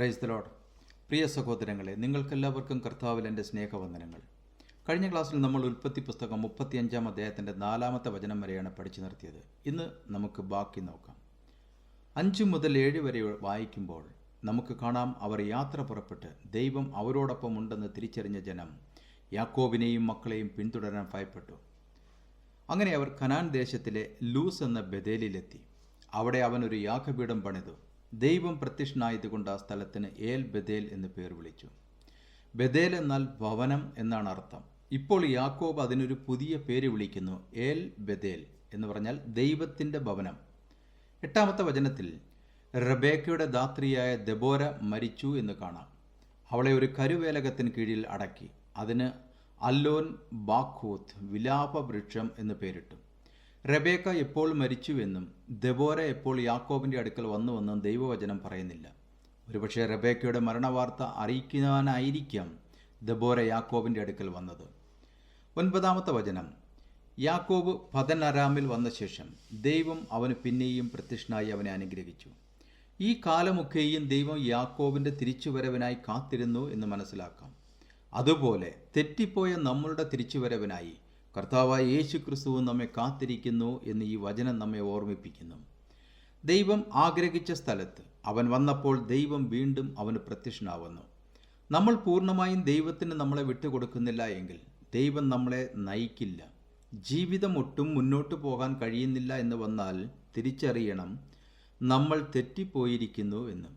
Praise the load പ്രിയ സഹോദരങ്ങളെ നിങ്ങൾക്കെല്ലാവർക്കും കർത്താവിൽ എന്റെ സ്നേഹവന്ദനങ്ങൾ. കഴിഞ്ഞ ക്ലാസ്സിൽ നമ്മൾ ഉൽപ്പത്തി പുസ്തകം മുപ്പത്തിയഞ്ചാം അദ്ദേഹത്തിന്റെ നാലാമത്തെ വചനം വരെയാണ് പഠിച്ചു നിർത്തിയത്. ഇന്ന് നമുക്ക് ബാക്കി നോക്കാം. അഞ്ച് മുതൽ ഏഴ് വരെ വായിക്കുമ്പോൾ നമുക്ക് കാണാം അവർ യാത്ര പുറപ്പെട്ട് ദൈവം അവരോടൊപ്പം ഉണ്ടെന്ന് തിരിച്ചറിഞ്ഞ ജനം യാക്കോബിനെയും മക്കളെയും പിന്തുടരാൻ ഭയപ്പെട്ടു. അങ്ങനെ അവർ കനാൻ ദേശത്തിലെ ലൂസ് എന്ന ബദേലിലെത്തി അവിടെ അവൻ ഒരു യാഗപീഠം പണിതു. ദൈവം പ്രത്യക്ഷനായതുകൊണ്ട് ആ സ്ഥലത്തിന് ഏൽ ബദേൽ എന്ന് പേർ വിളിച്ചു. ബദേൽ എന്നാൽ ഭവനം എന്നാണ് അർത്ഥം. ഇപ്പോൾ യാക്കോബ് അതിനൊരു പുതിയ പേര് വിളിക്കുന്നു ഏൽ ബദേൽ എന്ന് പറഞ്ഞാൽ ദൈവത്തിന്റെ ഭവനം. എട്ടാമത്തെ വചനത്തിൽ റബേക്കയുടെ ധാത്രിയായ ദബോര മരിച്ചു എന്ന് കാണാം. അവളെ ഒരു കരുവേലകത്തിന് കീഴിൽ അടക്കി. അതിന് അല്ലോൻ ബാഖൂത്ത് വിലാപവൃക്ഷം എന്ന് പേരിട്ടു. റബേക്ക എപ്പോൾ മരിച്ചുവെന്നും ദബോര എപ്പോൾ യാക്കോബിന്റെ അടുക്കൽ വന്നുവെന്നും ദൈവവചനം പറയുന്നില്ല. ഒരുപക്ഷെ റബേക്കയുടെ മരണവാർത്ത അറിയിക്കുവാനായിരിക്കാം ദബോര യാക്കോബിന്റെ അടുക്കൽ വന്നത്. ഒൻപതാമത്തെ വചനം. യാക്കോബ് പതനരാമിൽ വന്ന ശേഷം ദൈവം അവന് പിന്നെയും പ്രത്യക്ഷനായി അവനെ അനുഗ്രഹിച്ചു. ഈ കാലമൊക്കെയും ദൈവം യാക്കോബിന്റെ തിരിച്ചുവരവിനായി കാത്തിരുന്നു എന്ന് മനസ്സിലാക്കാം. അതുപോലെ തെറ്റിപ്പോയ നമ്മളുടെ തിരിച്ചുവരവിനായി കർത്താവായ യേശു ക്രിസ്തുവും നമ്മെ കാത്തിരിക്കുന്നു എന്ന് ഈ വചനം നമ്മെ ഓർമ്മിപ്പിക്കുന്നു. ദൈവം ആഗ്രഹിച്ച സ്ഥലത്ത് അവൻ വന്നപ്പോൾ ദൈവം വീണ്ടും അവന് പ്രത്യക്ഷനാവുന്നു. നമ്മൾ പൂർണമായും ദൈവത്തിന് നമ്മളെ വിട്ടുകൊടുക്കുന്നില്ല എങ്കിൽ ദൈവം നമ്മളെ നയിക്കില്ല. ജീവിതം ഒട്ടും മുന്നോട്ട് പോകാൻ കഴിയുന്നില്ല എന്ന് വന്നാൽ തിരിച്ചറിയണം നമ്മൾ തെറ്റിപ്പോയിരിക്കുന്നു എന്ന്.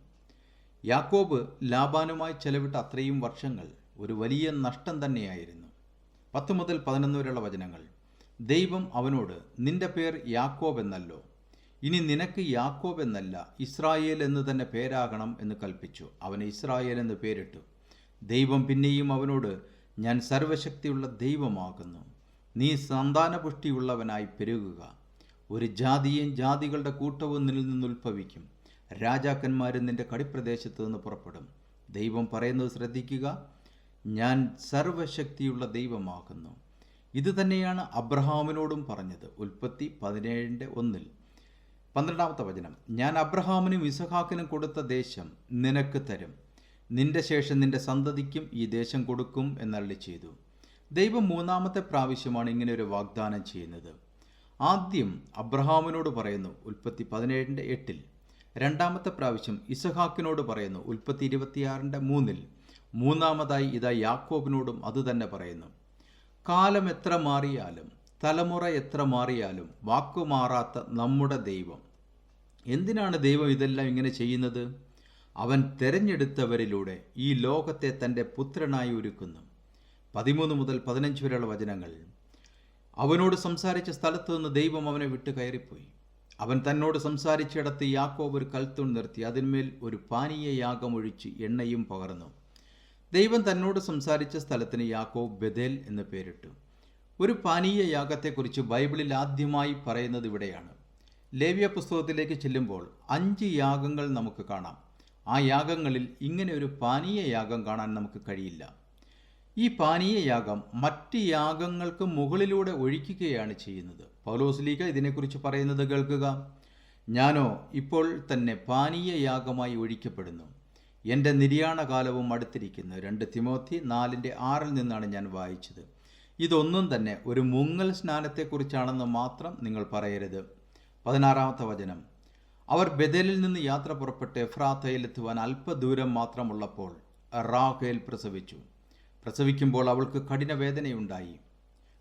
യാക്കോബ് ലാബാനുമായി ചെലവിട്ട അത്രയും വർഷങ്ങൾ ഒരു വലിയ നഷ്ടം തന്നെയായിരുന്നു. പത്ത് മുതൽ പതിനൊന്ന് വരെയുള്ള വചനങ്ങൾ. ദൈവം അവനോട് നിന്റെ പേർ യാക്കോബ് എന്നല്ലോ. ഇനി നിനക്ക് യാക്കോബ് എന്നല്ല ഇസ്രായേൽ എന്ന് തന്നെ പേരാകണം എന്ന് കൽപ്പിച്ചു. അവന് ഇസ്രായേൽ എന്ന് പേരിട്ടു. ദൈവം പിന്നെയും അവനോട് ഞാൻ സർവശക്തിയുള്ള ദൈവമാകുന്നു. നീ സന്താനപുഷ്ടിയുള്ളവനായി പെരുകുക. ഒരു ജാതിയും ജാതികളുടെ കൂട്ടവും നിന്നിൽ നിന്ന് ഉത്ഭവിക്കും. രാജാക്കന്മാരും നിന്റെ കടിപ്രദേശത്ത് നിന്ന് പുറപ്പെടും. ദൈവം പറയുന്നത് ശ്രദ്ധിക്കുക. ഞാൻ സർവശക്തിയുള്ള ദൈവമാകുന്നു. ഇത് തന്നെയാണ് അബ്രഹാമിനോടും പറഞ്ഞത്. ഉൽപ്പത്തി പതിനേഴിന്റെ ഒന്നിൽ. പന്ത്രണ്ടാമത്തെ വചനം. ഞാൻ അബ്രഹാമിനും ഇസഹാക്കിനും കൊടുത്ത ദേശം നിനക്ക് തരും. നിന്റെ ശേഷം നിന്റെ സന്തതിക്കും ഈ ദേശം കൊടുക്കും എന്നള്ളി ചെയ്തു. ദൈവം മൂന്നാമത്തെ പ്രാവശ്യമാണ് ഇങ്ങനെ ഒരു വാഗ്ദാനം ചെയ്യുന്നത്. ആദ്യം അബ്രഹാമിനോട് പറയുന്നു ഉൽപ്പത്തി പതിനേഴിന്റെ എട്ടിൽ. രണ്ടാമത്തെ പ്രാവശ്യം ഇസഹാക്കിനോട് പറയുന്നു ഉൽപ്പത്തി ഇരുപത്തിയാറിന്റെ മൂന്നിൽ. മൂന്നാമതായി ഇതാ യാക്കോബിനോടും അതുതന്നെ പറയുന്നു. കാലം എത്ര മാറിയാലും തലമുറ എത്ര മാറിയാലും വാക്കു മാറാത്ത നമ്മുടെ ദൈവം. എന്തിനാണ് ദൈവം ഇതെല്ലാം ഇങ്ങനെ ചെയ്യുന്നത്? അവൻ തെരഞ്ഞെടുത്തവരിലൂടെ ഈ ലോകത്തെ തന്റെ പുത്രനായി ഒരുക്കുന്നു. പതിമൂന്ന് മുതൽ പതിനഞ്ച് വരെയുള്ള വചനങ്ങൾ. അവനോട് സംസാരിച്ച സ്ഥലത്തു നിന്ന് ദൈവം അവനെ വിട്ട് കയറിപ്പോയി. അവൻ തന്നോട് സംസാരിച്ചിടത്ത് യാക്കോബ് ഒരു കൽത്തൂൺ നിർത്തി അതിന്മേൽ ഒരു പാനീയ യാഗം ഒഴിച്ച് എണ്ണയും പകർന്നു. ദൈവം തന്നോട് സംസാരിച്ച സ്ഥലത്തിന് യാക്കോബ് ബദേൽ എന്ന് പേരിട്ടു. ഒരു പാനീയ യാഗത്തെക്കുറിച്ച് ബൈബിളിൽ ആദ്യമായി പറയുന്നത് ഇവിടെയാണ്. ലേവ്യ പുസ്തകത്തിലേക്ക് ചെല്ലുമ്പോൾ അഞ്ച് യാഗങ്ങൾ നമുക്ക് കാണാം. ആ യാഗങ്ങളിൽ ഇങ്ങനെ ഒരു പാനീയ യാഗം കാണാൻ നമുക്ക് കഴിയില്ല. ഈ പാനീയ യാഗം മറ്റ് യാഗങ്ങൾക്ക് മുകളിലൂടെ ഒഴിക്കുകയാണ് ചെയ്യുന്നത്. പൗലോസ്ലീഗ ഇതിനെക്കുറിച്ച് പറയുന്നത് കേൾക്കുക. ഞാനോ ഇപ്പോൾ തന്നെ പാനീയ യാഗമായി ഒഴിക്കപ്പെടുന്നു. എന്റെ നിര്യാണകാലവും അടുത്തിരിക്കുന്നു. രണ്ട് തിമോത്തി നാലിന്റെ ആറിൽ നിന്നാണ് ഞാൻ വായിച്ചത്. ഇതൊന്നും തന്നെ ഒരു മുങ്ങൽ സ്നാനത്തെക്കുറിച്ചാണെന്ന് മാത്രം നിങ്ങൾ പറയരുത്. പതിനാറാമത്തെ വചനം. അവർ ബദലിൽ നിന്ന് യാത്ര പുറപ്പെട്ട് എഫ്രാത്തയിലെത്തുവാൻ അല്പദൂരം മാത്രമുള്ളപ്പോൾ റാഹേൽ പ്രസവിച്ചു. പ്രസവിക്കുമ്പോൾ അവൾക്ക് കഠിനവേദനയുണ്ടായി.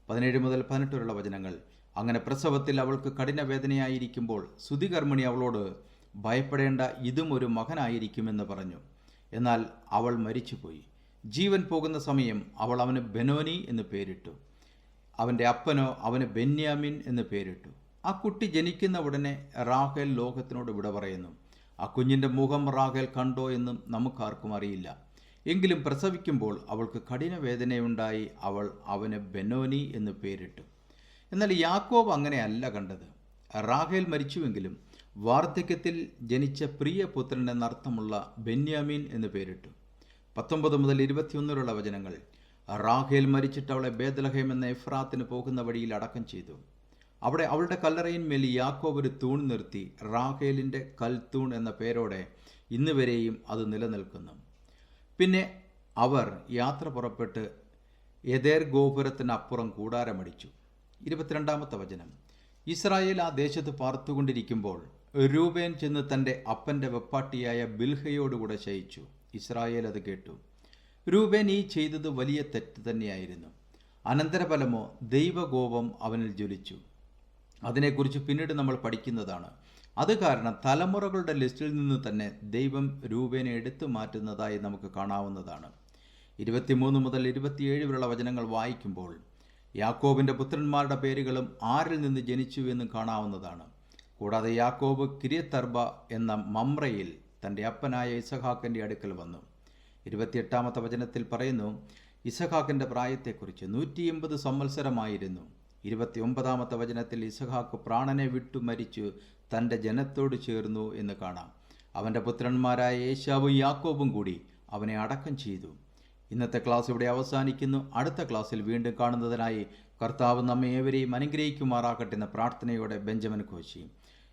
പതിനേഴ് മുതൽ പതിനെട്ട് വരെയുള്ള വചനങ്ങൾ. അങ്ങനെ പ്രസവത്തിൽ അവൾക്ക് കഠിനവേദനയായിരിക്കുമ്പോൾ സുതികർമ്മിണി അവളോട് ഭയപ്പെടേണ്ട ഇതും ഒരു മകനായിരിക്കുമെന്ന് പറഞ്ഞു. എന്നാൽ അവൾ മരിച്ചുപോയി. ജീവൻ പോകുന്ന സമയം അവൾ അവന് ബെനോനി എന്ന് പേരിട്ടു. അവന്റെ അപ്പനോ അവന് ബെന്യാമിൻ എന്ന് പേരിട്ടു. ആ കുട്ടി ജനിക്കുന്ന ഉടനെ റാഹേൽ ലോകത്തിനോട് വിട പറയുന്നു. ആ കുഞ്ഞിന്റെ മുഖം റാഹേൽ കണ്ടോ എന്നും നമുക്കാർക്കും അറിയില്ല. എങ്കിലും പ്രസവിക്കുമ്പോൾ അവൾക്ക് കഠിന വേദനയുണ്ടായി അവൾ അവന് ബെനോനി എന്ന് പേരിട്ടു. എന്നാൽ യാക്കോബ് അങ്ങനെയല്ല കണ്ടത്. റാഹേൽ മരിച്ചുവെങ്കിലും വാർദ്ധക്യത്തിൽ ജനിച്ച പ്രിയ പുത്രൻ എന്നർത്ഥമുള്ള ബെന്യാമീൻ എന്ന് പേരിട്ടു. പത്തൊമ്പത് മുതൽ ഇരുപത്തിയൊന്നിലുള്ള വചനങ്ങൾ റാഖേൽ മരിച്ചിട്ട് അവളെ ബേദലഹേം എന്ന എഫ്രാത്തിന് പോകുന്ന വഴിയിൽ അടക്കം ചെയ്തു. അവിടെ അവളുടെ കല്ലറയിന്മേൽ യാക്കോബ് ഒരു തൂൺ നിർത്തി റാഖേലിന്റെ തൂൺ എന്ന പേരോടെ ഇന്ന് വരെയും അത് നിലനിൽക്കുന്നു. പിന്നെ അവർ യാത്ര പുറപ്പെട്ട് എതേർ ഗോപുരത്തിനപ്പുറം കൂടാരമടിച്ചു. ഇരുപത്തിരണ്ടാമത്തെ വചനം. ഇസ്രായേൽ ആ ദേശത്ത് പാർത്തുകൊണ്ടിരിക്കുമ്പോൾ രൂപേൻ ചെന്ന് തന്റെ അപ്പന്റെ വെപ്പാട്ടിയായ ബിൽഹയോടുകൂടെ ശയിച്ചു. ഇസ്രായേൽ അത് കേട്ടു. രൂപേൻ ഈ ചെയ്തത് വലിയ തെറ്റ് തന്നെയായിരുന്നു. അനന്തരഫലമോ ദൈവകോപം അവനിൽ ജ്വലിച്ചു. അതിനെക്കുറിച്ച് പിന്നീട് നമ്മൾ പഠിക്കുന്നതാണ്. അത് കാരണം തലമുറകളുടെ ലിസ്റ്റിൽ നിന്ന് തന്നെ ദൈവം രൂപേനെ എടുത്തു മാറ്റുന്നതായി നമുക്ക് കാണാവുന്നതാണ്. ഇരുപത്തിമൂന്ന് മുതൽ ഇരുപത്തിയേഴ് വരെയുള്ള വചനങ്ങൾ വായിക്കുമ്പോൾ യാക്കോബിന്റെ പുത്രന്മാരുടെ പേരുകളും ആരിൽ നിന്ന് ജനിച്ചു എന്നും കാണാവുന്നതാണ്. കൂടാതെ യാക്കോബ് കിരിയത്തർബ എന്ന മമ്രയിൽ തന്റെ അപ്പനായ ഇസഹാക്കിന്റെ അടുക്കൽ വന്നു. ഇരുപത്തിയെട്ടാമത്തെ വചനത്തിൽ പറയുന്നു ഇസഹാക്കിന്റെ പ്രായത്തെക്കുറിച്ച് നൂറ്റി എൺപത് സംവത്സരമായിരുന്നു. ഇരുപത്തി ഒമ്പതാമത്തെ വചനത്തിൽ ഇസഹാക്ക് പ്രാണനെ വിട്ടു മരിച്ചു തന്റെ ജനത്തോട് ചേർന്നു എന്ന് കാണാം. അവന്റെ പുത്രന്മാരായ യേശാവും യാക്കോബും കൂടി അവനെ അടക്കം ചെയ്തു. ഇന്നത്തെ ക്ലാസ് ഇവിടെ അവസാനിക്കുന്നു. അടുത്ത ക്ലാസ്സിൽ വീണ്ടും കാണുന്നതിനായി കർത്താവ് നമ്മെ ഏവരെയും അനുഗ്രഹിക്കുമാറാകട്ടെ എന്ന പ്രാർത്ഥനയോടെ ബെഞ്ചമിൻ കോശി.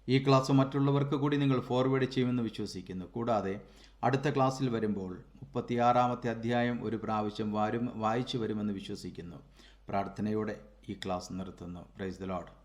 ഈ ക്ലാസ് മറ്റുള്ളവർക്ക് കൂടി നിങ്ങൾ ഫോർവേഡ് ചെയ്യുമെന്ന് വിശ്വസിക്കുന്നു. കൂടാതെ അടുത്ത ക്ലാസ്സിൽ വരുമ്പോൾ മുപ്പത്തിയാറാമത്തെ അധ്യായം ഒരു പ്രാവശ്യം വായിച്ചു വരുമെന്ന് വിശ്വസിക്കുന്നു. പ്രാർത്ഥനയോടെ ഈ ക്ലാസ് നിർത്തുന്നു. Praise the load